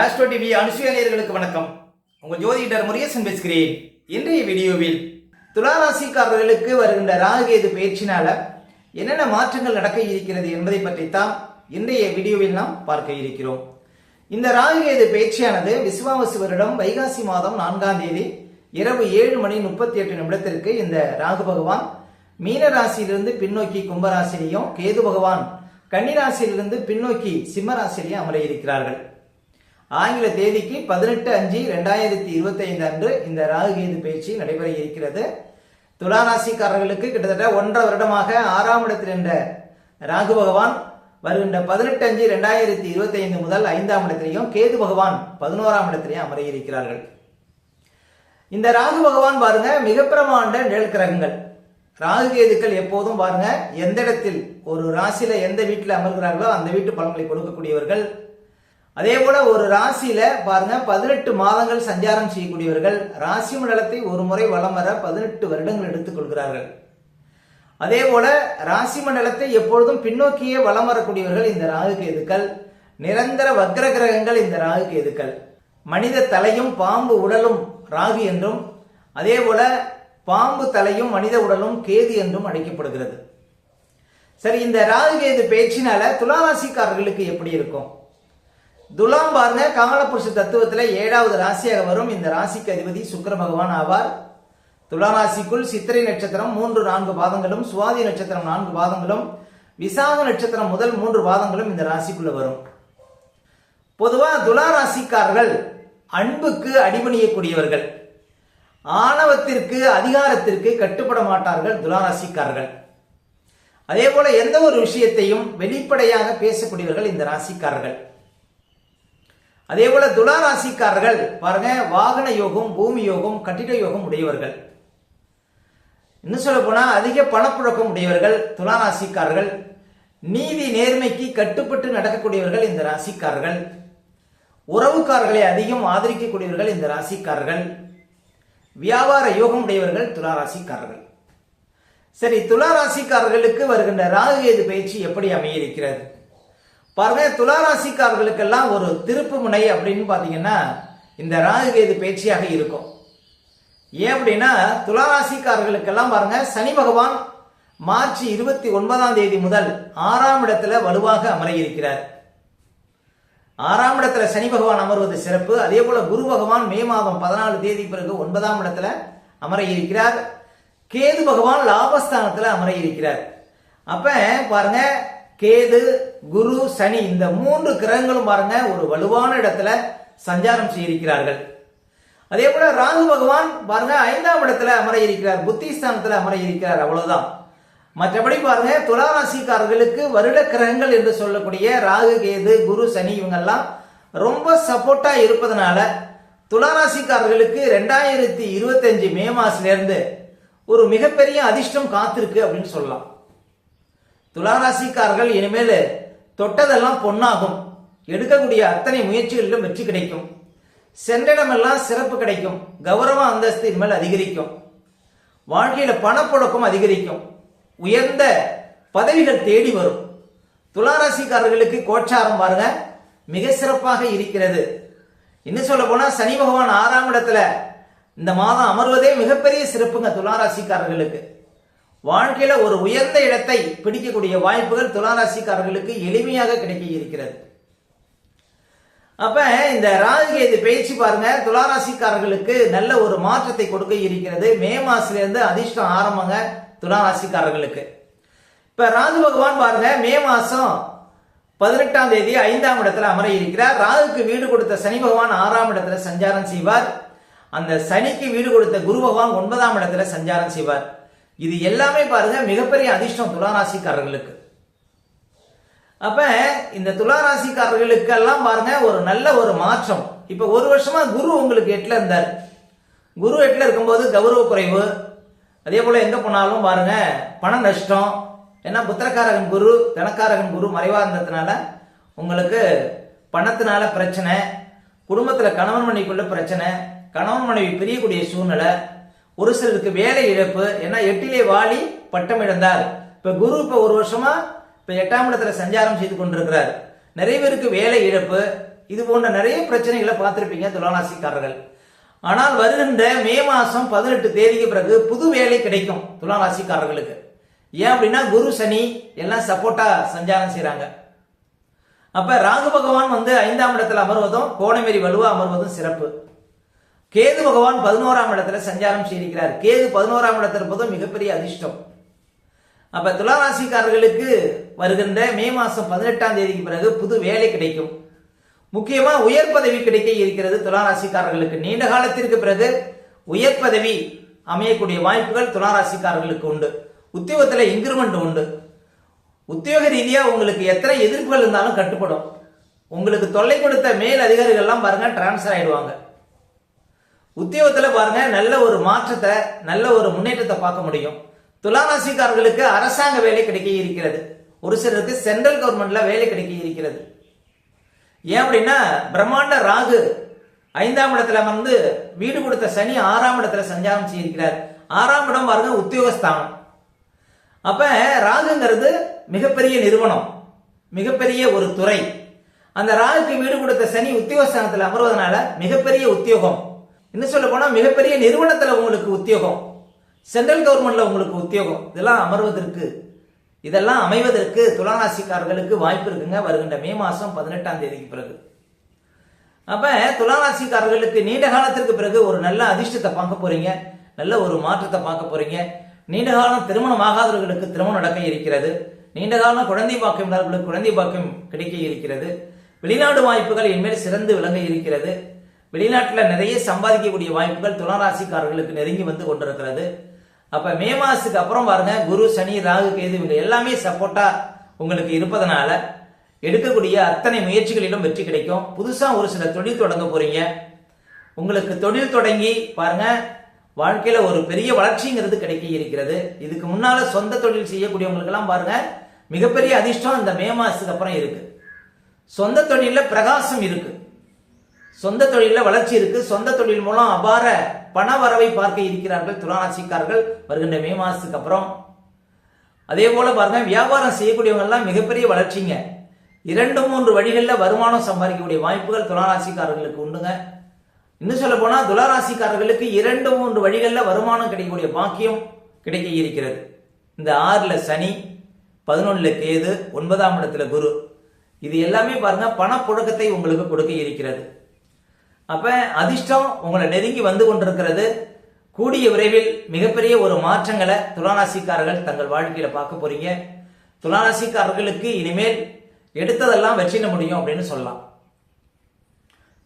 Astro TV அனுசுயானியர்களுக்கு வணக்கம். உங்கள் ஜோதிடர் முருகேசன் பேசுகிறேன். இன்றைய வீடியோவில் துளாராசிக்காரர்களுக்கு வருகின்ற ராகுகேது பயிற்சினால என்னென்ன மாற்றங்கள் நடக்க இருக்கிறது என்பதை பற்றித்தான் இன்றைய வீடியோவில் நாம் பார்க்க இருக்கிறோம். இந்த ராகுகேது பயிற்சியானது விஸ்வாவசு வருடம் வைகாசி மாதம் நான்காம் தேதி இரவு ஏழு மணி முப்பத்தி எட்டு நிமிடத்திற்கு இந்த ராகு பகவான் மீன ராசியிலிருந்து பின்னோக்கி கும்பராசிலையும் கேது பகவான் கன்னிராசியிலிருந்து பின்னோக்கி சிம்மராசிலையும் அமர இருக்கிறார்கள். ஆங்கில தேதிக்கு பதினெட்டு அஞ்சு ரெண்டாயிரத்தி இருபத்தி ஐந்து அன்று இந்த ராகுகேது பயிற்சி நடைபெற இருக்கிறது. துளாராசிக்காரர்களுக்கு கிட்டத்தட்ட ஒன்றரை வருடமாக ஆறாம் இடத்தில் என்ற ராகு பகவான் வருகின்ற பதினெட்டு அஞ்சு ரெண்டாயிரத்தி இருபத்தி ஐந்து முதல் ஐந்தாம் இடத்திலையும் கேது பகவான் பதினோராம் இடத்திலையும் அமர இருக்கிறார்கள். இந்த ராகு பகவான் பாருங்க மிக பிரமாண்ட நிழல் கிரகங்கள் ராகு கேதுக்கள் எப்போதும் பாருங்க எந்த இடத்தில் ஒரு ராசியில எந்த வீட்டில் அமர்கிறார்களோ அந்த வீட்டு பலன்களை கொடுக்கக்கூடியவர்கள். அதே போல ஒரு ராசியில பாருங்க பதினெட்டு மாதங்கள் சஞ்சாரம் செய்யக்கூடியவர்கள் ராசி மண்டலத்தை ஒரு முறை வலம் வர பதினெட்டு வருடங்கள் எடுத்துக்கொள்கிறார்கள் அதே போல ராசி மண்டலத்தை எப்பொழுதும் பின்னோக்கியே வலம் வரக்கூடியவர்கள் இந்த ராகு கேதுக்கள் நிரந்தர வக்ர கிரகங்கள் இந்த ராகு கேதுக்கள். மனித தலையும் பாம்பு உடலும் ராகு என்றும் அதே போல பாம்பு தலையும் மனித உடலும் கேது என்றும் அழைக்கப்படுகிறது. சரி இந்த ராகு கேது பேச்சினால துளாராசிக்காரர்களுக்கு எப்படி இருக்கும்? துலாம் பாருங்க கமலபுருஷ தத்துவத்துல ஏழாவது ராசியாக வரும். இந்த ராசிக்கு அதிபதி சுக்கர பகவான் ஆவார். துலா ராசிக்குள் சித்திரை நட்சத்திரம் மூன்று நான்கு பாதங்களும் சுவாதி நட்சத்திரம் நான்கு பாதங்களும் விசாக நட்சத்திரம் முதல் மூன்று பாதங்களும் இந்த ராசிக்குள்ள வரும். பொதுவா துலா ராசிக்காரர்கள் அன்புக்கு அடிபணியக்கூடியவர்கள். ஆணவத்திற்கு அதிகாரத்திற்கு கட்டுப்பட மாட்டார்கள் துலா ராசிக்காரர்கள். அதே போல எந்த ஒரு விஷயத்தையும் வெளிப்படையாக பேசக்கூடியவர்கள் இந்த ராசிக்காரர்கள். அதே போல துளாராசிக்காரர்கள் பாருங்க வாகன யோகம் பூமி யோகம் கட்டிட யோகம் உடையவர்கள். இன்னும் சொல்ல போனா அதிக பணப்புழக்கம் உடையவர்கள் துலா ராசிக்காரர்கள் நீதி நேர்மைக்கு கட்டுப்பட்டு நடக்கக்கூடியவர்கள் இந்த ராசிக்காரர்கள். உறவுக்காரர்களை அதிகம் ஆதரிக்கக்கூடியவர்கள் இந்த ராசிக்காரர்கள். வியாபார யோகம் உடையவர்கள் துளாராசிக்காரர்கள். சரி துலா ராசிக்காரர்களுக்கு வருகின்ற ராகுகேது பயிற்சி எப்படி அமைய இருக்கிறது பாருங்க துளாராசிக்காரர்களுக்கெல்லாம் ஒரு திருப்பு முனை அப்படின்னு பார்த்தீங்கன்னா இந்த ராகுகேது பேச்சியாக இருக்கும். ஏன் அப்படின்னா துளாராசிக்காரர்களுக்கெல்லாம் பாருங்க சனி பகவான் மார்ச் இருபத்தி ஒன்பதாம் தேதி முதல் ஆறாம் இடத்துல வலுவாக அமர இருக்கிறார் ஆறாம் இடத்துல சனி பகவான் அமர்வது சிறப்பு. அதே போல குரு பகவான் மே மாதம் பதினாலு தேதி பிறகு ஒன்பதாம் இடத்துல அமர இருக்கிறார் கேது பகவான் லாபஸ்தானத்தில் அமர இருக்கிறார் அப்ப பாருங்க கேது குரு சனி இந்த மூன்று கிரகங்களும் பாருங்க ஒரு வலுவான இடத்துல சஞ்சாரம் செய்திருக்கிறார்கள். அதே போல ராகு பகவான் பாருங்க ஐந்தாம் இடத்துல அமர இருக்கிறார் புத்திஸ்தானத்துல அமர இருக்கிறார் அவ்வளவுதான். மற்றபடி பாருங்க துளாராசிக்காரர்களுக்கு வருட கிரகங்கள் என்று சொல்லக்கூடிய ராகு கேது குரு சனி இவங்கெல்லாம் ரொம்ப சப்போர்ட்டா இருப்பதனால துளாராசிக்காரர்களுக்கு ரெண்டாயிரத்தி இருபத்தஞ்சு மே மாசிலிருந்து ஒரு மிகப்பெரிய அதிர்ஷ்டம் காத்திருக்கு அப்படின்னு சொல்லலாம். துளாராசிக்காரர்கள் இனிமேல் தொட்டதெல்லாம் பொன்னாகும். எடுக்கக்கூடிய அத்தனை முயற்சிகளிலும் வெற்றி கிடைக்கும். சென்றிடமெல்லாம் சிறப்பு கிடைக்கும். கௌரவ அந்தஸ்து இனிமேல் அதிகரிக்கும். வாழ்க்கையில் பணப்புழக்கம் அதிகரிக்கும். உயர்ந்த பதவிகள் தேடி வரும். துளாராசிக்காரர்களுக்கு கோச்சாரம் பாருங்க. மிக சிறப்பாக இருக்கிறது. இன்னும் சொல்ல போனா சனி பகவான் ஆறாம் இடத்துல இந்த மாதம் அமர்வதே மிகப்பெரிய சிறப்புங்க துளாராசிக்காரர்களுக்கு. வாழ்க்கையில ஒரு உயர்ந்த இடத்தை பிடிக்கக்கூடிய வாய்ப்புகள் துளாராசிக்காரர்களுக்கு எளிமையாக கிடைக்க இருக்கிறது அப்ப இந்த ராகுகேது பேச்சு பாருங்க துளாராசிக்காரர்களுக்கு நல்ல ஒரு மாற்றத்தை கொடுக்க இருக்கிறது. மே மாசத்துல இருந்து அதிர்ஷ்டம் ஆரம்பங்க துளாராசிக்காரர்களுக்கு. இப்ப ராகு பகவான் பாருங்க மே மாசம் பதினெட்டாம் தேதி ஐந்தாம் இடத்துல அமர இருக்கிறார். ராகுக்கு வீடு கொடுத்த சனி பகவான் ஆறாம் இடத்துல சஞ்சாரம் செய்வார். அந்த சனிக்கு வீடு கொடுத்த குரு பகவான் ஒன்பதாம் இடத்துல சஞ்சாரம் செய்வார். இது எல்லாமே பாருங்க மிகப்பெரிய அதிர்ஷ்டம் துளாராசிக்காரர்களுக்கு. அப்ப இந்த துளாராசிக்காரர்களுக்கெல்லாம் பாருங்க ஒரு நல்ல ஒரு மாற்றம். இப்ப ஒரு வருஷமா குரு உங்களுக்கு எட்டுல இருந்தார். குரு எட்டுல இருக்கும்போது கௌரவ குறைவு அதே போல எங்க போனாலும் பாருங்க பண நஷ்டம். ஏன்னா புத்திரக்காரகன் குரு தனக்காரகன் குரு மறைவா இருந்ததுனால உங்களுக்கு பணத்தினால பிரச்சனை குடும்பத்துல கணவன் மனைவிக்குள்ள பிரச்சனை கணவன் மனைவி பிரியக்கூடிய சூழ்நிலை ஒரு சிலருக்கு வேலை இழப்பு ஏன்னா எட்டிலே வாலி பட்டம் இழந்தார். இப்ப குரு இப்ப ஒரு வருஷமா இப்ப எட்டாம் இடத்துல சஞ்சாரம் செய்து கொண்டிருக்கிறார். நிறைய பேருக்கு வேலை இழப்பு இது போன்ற நிறைய பிரச்சனைகளை பார்த்திருப்பீங்க துலாராசிக்காரர்கள். ஆனால் வருகின்ற மே மாசம் பதினெட்டு தேதிக்கு பிறகு புது வேலை கிடைக்கும் துலாராசிக்காரர்களுக்கு. ஏன் அப்படின்னா குரு சனி எல்லாம் சப்போர்ட்டா சஞ்சாரம் செய்கிறாங்க அப்ப ராகு பகவான் வந்து ஐந்தாம் இடத்துல அமர்வதும் கோணமேரி வலுவா அமர்வதும் சிறப்பு. கேது பகவான் பதினோராம் இடத்துல சஞ்சாரம் செய்திருக்கிறார். கேது பதினோராம் இடத்துல இருப்பதும் மிகப்பெரிய அதிர்ஷ்டம். அப்ப துளாராசிக்காரர்களுக்கு வருகின்ற மே மாசம் பதினெட்டாம் தேதிக்கு பிறகு புது வேலை கிடைக்கும். முக்கியமா உயர் பதவி கிடைக்க இருக்கிறது துளாராசிக்காரர்களுக்கு. நீண்ட காலத்திற்கு பிறகு உயர் பதவி அமையக்கூடிய வாய்ப்புகள் துளாராசிக்காரர்களுக்கு உண்டு. உத்தியோகத்தில் இன்கிரிமெண்ட் உண்டு. உத்தியோக ரீதியாக உங்களுக்கு எத்தனை எதிர்ப்புகள் இருந்தாலும் கட்டுப்படும். உங்களுக்கு தொல்லை கொடுத்த மேல் அதிகாரிகள்லாம் பாருங்க டிரான்ஸ்ஃபர் ஆயிடுவாங்க. உத்தியோகத்துல பாருங்க நல்ல ஒரு மாற்றத்தை நல்ல ஒரு முன்னேற்றத்தை பார்க்க முடியும். துலாராசிக்காரர்களுக்கு அரசாங்க வேலை கிடைக்க இருக்கிறது. ஒரு சிலருக்கு சென்ட்ரல் கவர்மெண்ட்ல வேலை கிடைக்க இருக்கிறது. ஏன் அப்படின்னா பிரம்மாண்ட ராகு ஐந்தாம் இடத்துல வந்து வீடு கொடுத்த சனி ஆறாம் இடத்துல சஞ்சாரம் செய்திருக்கிறார். ஆறாம் இடம் பாருங்க உத்தியோகஸ்தானம். அப்ப ராகுங்கிறது மிகப்பெரிய நிறுவனம் மிகப்பெரிய ஒரு துறை. அந்த ராகுக்கு வீடு கொடுத்த சனி உத்தியோகஸ்தானத்தில் அமர்வதனால மிகப்பெரிய உத்தியோகம். இன்னும் சொல்ல போனா மிகப்பெரிய நிறுவனத்துல உங்களுக்கு உத்தியோகம். சென்ட்ரல் கவர்மெண்ட்ல உங்களுக்கு உத்தியோகம். இதெல்லாம் அமர்வதற்கு இதெல்லாம் அமைவதற்கு துலாராசிக்காரர்களுக்கு வாய்ப்பு இருக்குங்க. வருகின்ற மே மாசம் பதினெட்டாம் தேதிக்கு பிறகு. அப்ப துலாராசிக்காரர்களுக்கு நீண்ட காலத்திற்கு பிறகு ஒரு நல்ல அதிர்ஷ்டத்தை பார்க்க போறீங்க. நல்ல ஒரு மாற்றத்தை பார்க்க போறீங்க. நீண்ட காலம் திருமணம் ஆகாதவர்களுக்கு திருமணம் நடக்க இருக்கிறது. நீண்ட காலம் குழந்தை பாக்கியம் குழந்தை பாக்கியம் கிடைக்க இருக்கிறது. வெளிநாடு வாய்ப்புகள் இனிமேல் சிறந்து விளங்க இருக்கிறது. வெளிநாட்டில் நிறைய சம்பாதிக்கக்கூடிய வாய்ப்புகள் துளராசிக்காரர்களுக்கு நெருங்கி வந்து கொண்டிருக்கிறது. அப்ப மே மாசத்துக்கு அப்புறம் பாருங்க குரு சனி ராகு கேது இவங்க எல்லாமே சப்போர்ட்டா உங்களுக்கு இருப்பதனால எடுக்கக்கூடிய அத்தனை முயற்சிகளிலும் வெற்றி கிடைக்கும். புதுசா ஒரு சில தொழில் தொடங்க போறீங்க. உங்களுக்கு தொழில் தொடங்கி பாருங்க வாழ்க்கையில ஒரு பெரிய வளர்ச்சிங்கிறது கிடைக்க இருக்கிறது. இதுக்கு முன்னால சொந்த தொழில் செய்யக்கூடியவங்களுக்கு எல்லாம் பாருங்க மிகப்பெரிய அதிர்ஷ்டம் இந்த மே மாசத்துக்கு அப்புறம் இருக்கு. சொந்த தொழில பிரகாசம் இருக்கு. சொந்த தொழிலில் வளர்ச்சி இருக்கு. சொந்த தொழில் மூலம் அபார பண வரவை பார்க்க இருக்கிறார்கள் துளாராசிக்காரர்கள் வருகின்ற மே மாதத்துக்கு அப்புறம். அதே போல பாருங்க வியாபாரம் செய்யக்கூடியவங்க எல்லாம் மிகப்பெரிய வளர்ச்சிங்க. இரண்டு மூன்று வழிகளில் வருமானம் சம்பாதிக்கக்கூடிய வாய்ப்புகள் துளாராசிக்காரர்களுக்கு உண்டுங்க. இன்னும் சொல்ல போனால் துளாராசிக்காரர்களுக்கு இரண்டு மூன்று வழிகளில் வருமானம் கிடைக்கக்கூடிய பாக்கியம் கிடைக்க இருக்கிறது. இந்த ஆறில் சனி பதினொன்றில் கேது ஒன்பதாம் இடத்துல குரு. இது எல்லாமே பாருங்க பணப்புழக்கத்தை உங்களுக்கு கொடுக்க இருக்கிறது. அப்ப அதிர்ஷ்டம் உங்களை நெருங்கி வந்து கொண்டிருக்கிறது. கூடிய விரைவில் மிகப்பெரிய ஒரு மாற்றங்களை துளாராசிக்காரர்கள் தங்கள் வாழ்க்கையில பார்க்க போறீங்க. துளாராசிக்காரர்களுக்கு இனிமேல் எடுத்ததெல்லாம் வச்சிட முடியும் அப்படின்னு சொல்லலாம்.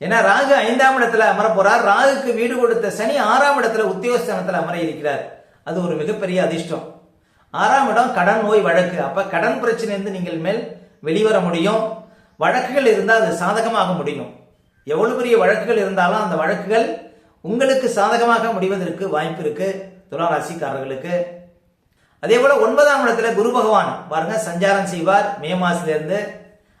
ஏன்னா ராகு ஐந்தாம் இடத்துல அமர போறார். ராகுக்கு வீடு கொடுத்த சனி ஆறாம் இடத்துல உத்தியோகஸ்தானத்துல அமர இருக்கிறார். அது ஒரு மிகப்பெரிய அதிர்ஷ்டம். ஆறாம் இடம் கடன் நோய் வழக்கு. அப்ப கடன் பிரச்சனையிலிருந்து நீங்கள் மேல் வெளிவர முடியும். வழக்குகள் இருந்தால் அது சாதகமாக முடியும். எவ்வளவு பெரிய வழக்குகள் இருந்தாலும் அந்த வழக்குகள் உங்களுக்கு சாதகமாக முடிவதற்கு வாய்ப்பு இருக்கு துளாராசிக்காரர்களுக்கு அதே போல ஒன்பதாம் இடத்துல குரு பகவான் பாருங்க சஞ்சாரம் செய்வார் மே மாசிலிருந்து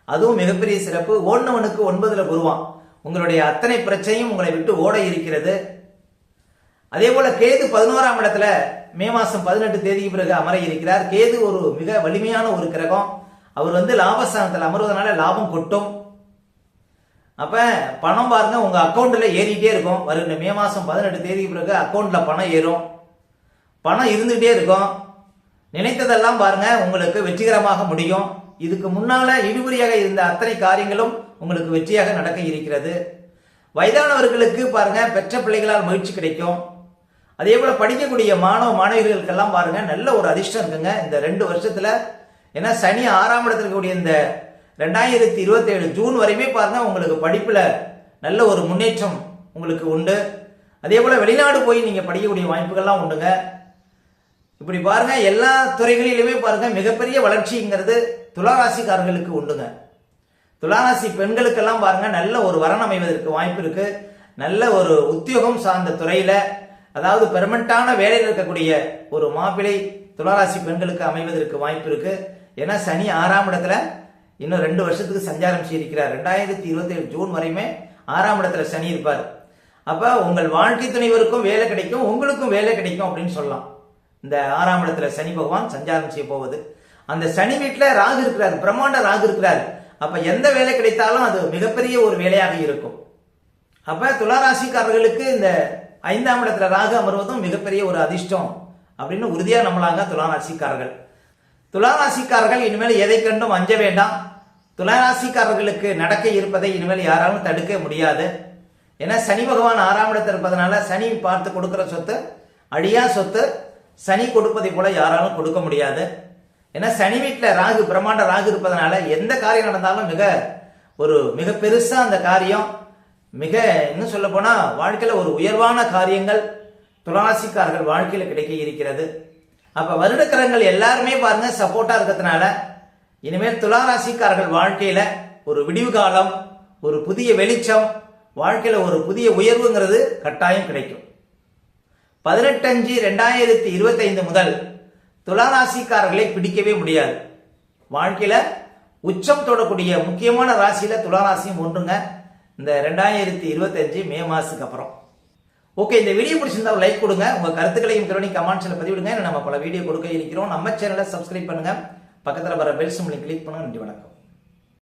அதுவும் மிகப்பெரிய சிறப்பு. ஓடுனவனுக்கு ஒன்பதுல குருவான். உங்களுடைய அத்தனை பிரச்சனையும் உங்களை விட்டு ஓட இருக்கிறது. அதே போல கேது பதினோராம் இடத்துல மே மாசம் பதினெட்டு தேதிக்கு பிறகு அமர இருக்கிறார். கேது ஒரு மிக வலிமையான ஒரு கிரகம். அவர் வந்து லாபஸ்தானத்தில் அமர்வதனால லாபம் கொட்டும். அப்ப பணம் பாருங்க உங்க அக்கௌண்ட்ல ஏறிட்டே இருக்கும். வருகிற மே மாசம் பதினெட்டு தேதிக்கு பிறகு அக்கௌண்ட்ல பணம் ஏறும். பணம் இருந்துகிட்டே இருக்கும். நினைத்ததெல்லாம் பாருங்க உங்களுக்கு வெற்றிகரமாக முடியும். இதுக்கு முன்னால இழுபறியாக இருந்த அத்தனை காரியங்களும் உங்களுக்கு வெற்றியாக நடக்க இருக்கிறது. வயதானவர்களுக்கு பாருங்க பெற்ற பிள்ளைகளால் மகிழ்ச்சி கிடைக்கும். அதே போல படிக்கக்கூடிய மாணவ மாணவிகளுக்கெல்லாம் பாருங்க நல்ல ஒரு அதிர்ஷ்டம் இருக்குங்க. இந்த ரெண்டு வருஷத்துல ஏன்னா சனி ஆறாம் இடத்துல இருக்கக்கூடிய இந்த ரெண்டாயிரத்தி இருபத்தி ஏழு ஜூன் வரையுமே பார்த்தா உங்களுக்கு படிப்பில் நல்ல ஒரு முன்னேற்றம் உங்களுக்கு உண்டு. அதே போல் வெளிநாடு போய் நீங்கள் படிக்கக்கூடிய வாய்ப்புகள்லாம் உண்டுங்க. இப்படி பாருங்க எல்லா துறைகளிலுமே பாருங்க மிகப்பெரிய வளர்ச்சிங்கிறது துளாராசிக்காரர்களுக்கு உண்டுங்க. துளாராசி பெண்களுக்கெல்லாம் பாருங்க நல்ல ஒரு வரன் அமைவதற்கு வாய்ப்பு இருக்கு. நல்ல ஒரு உத்தியோகம் சார்ந்த துறையில அதாவது பெர்மனண்டான வேலையில் இருக்கக்கூடிய ஒரு மாப்பிளை துளாராசி பெண்களுக்கு அமைவதற்கு வாய்ப்பு இருக்கு. ஏன்னா சனி ஆறாம் இடத்துல இன்னும் ரெண்டு வருஷத்துக்கு சஞ்சாரம் செய்திருக்கிறார். ரெண்டாயிரத்தி இருபத்தி ஏழு ஜூன் வரையுமே ஆறாம் இடத்துல சனி இருப்பார். அப்ப உங்கள் வாழ்க்கை துணைவருக்கும் வேலை கிடைக்கும் உங்களுக்கும் வேலை கிடைக்கும் அப்படின்னு சொல்லலாம். இந்த ஆறாம் இடத்துல சனி பகவான் சஞ்சாரம் செய்ய போவது. அந்த சனி வீட்டில் ராகு இருக்கிறார் பிரம்மாண்ட ராகு இருக்கிறார். அப்ப எந்த வேலை கிடைத்தாலும் அது மிகப்பெரிய ஒரு வேலையாக இருக்கும். அப்ப துளாராசிக்காரர்களுக்கு இந்த ஐந்தாம் இடத்துல ராகு அமர்வதும் மிகப்பெரிய ஒரு அதிர்ஷ்டம் அப்படின்னு உறுதியாக நம்மளாக துளாராசிக்காரர்கள். துளாராசிக்காரர்கள் இனிமேல் எதை கண்டும் அஞ்ச வேண்டாம். துளாராசிக்காரர்களுக்கு நடக்க இருப்பதை இனிமேல் யாராலும் தடுக்க முடியாது. ஏன்னா சனி பகவான் ஆறாம் இடத்தில் இருப்பதனால சனி பார்த்து கொடுக்குற சொத்து அழியா சொத்து சனி கொடுப்பதை போல யாராலும் கொடுக்க முடியாது. ஏன்னா சனி வீட்டில் ராகு பிரம்மாண்ட ராகு இருப்பதனால எந்த காரியம் நடந்தாலும் மிக ஒரு மிக பெருசாக அந்த காரியம் மிக இன்னும் சொல்ல போனால் வாழ்க்கையில் ஒரு உயர்வான காரியங்கள் துளாராசிக்காரர்கள் வாழ்க்கையில் கிடைக்க இருக்கிறது. அப்ப வருடக்கரங்கள் எல்லாருமே பாருங்க சப்போர்ட்டா இருக்கிறதுனால இனிமேல் துளாராசிக்காரர்கள் வாழ்க்கையில ஒரு விடிவு காலம் ஒரு புதிய வெளிச்சம் வாழ்க்கையில ஒரு புதிய உயர்வுங்கிறது கட்டாயம் கிடைக்கும். பதினெட்டஞ்சு ரெண்டாயிரத்தி இருபத்தைந்து முதல் துளாராசிக்காரர்களை பிடிக்கவே முடியாது. வாழ்க்கையில உச்சம் தொடக்கூடிய முக்கியமான ராசியில துளாராசியும் ஒன்றுங்க. இந்த ரெண்டாயிரத்தி இருபத்தஞ்சு மே மாசத்துக்கு அப்புறம். ஓகே இந்த வீடியோ பிடிச்சிருந்தா லைக் கொடுங்க. உங்க கருத்துக்களையும் திறனி கமெண்ட்ஸ்ல பதிவிடுங்க. நம்ம பல வீடியோ கொடுக்க இருக்கிறோம். நம்ம சேனலை சப்ஸ்கிரைப் பண்ணுங்க. பக்கத்துல வர பெல் சிம்லை கிளிக் பண்ணுங்க. நன்றி வணக்கம்.